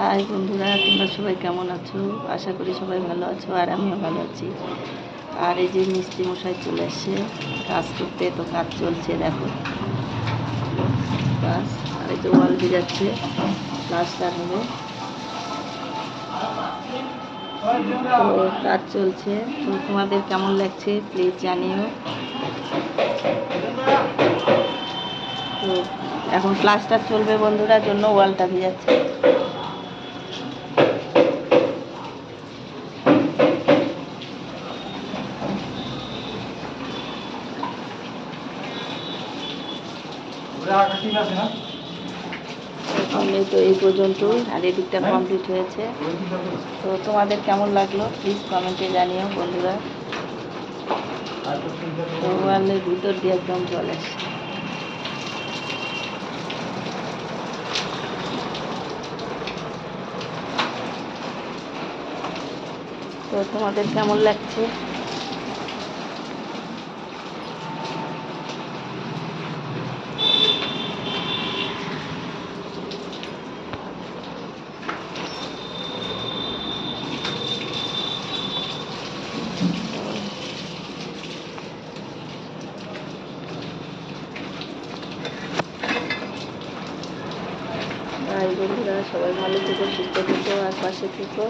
High বন্ধুরা, তোমরা সবাই কেমন আছো? আশা করি সবাই ভালো আছো আর আমিও ভালো আছি। আর এই যে মিস্ত্রি মশাই চলে এসছে, কাজ করতে, তো কাজ চলছে, দেখো। বাস, আর এই যে ওয়াল যাচ্ছে প্লাস্টার হবে তো কাজ চলছে। তো তোমাদের কেমন লাগছে প্লিজ জানিও। তো এখন প্লাস্টার চলবে বন্ধুরা, জন্য ওয়ালটা ভিজাচ্ছে। আমি তো এই পর্যন্ত আর এদিকটা কমপ্লিট হয়েছে। তো তোমাদের কেমন লাগল? প্লিজ কমেন্টে জানিও বন্ধুরা। তো ভিতর দিয়ে একদম চলে তো তোমাদের কেমন লাগছে? ভাই বন্ধুরা সবাই ভালো থেকো সুস্থ থেকো আর পাশে থেকো।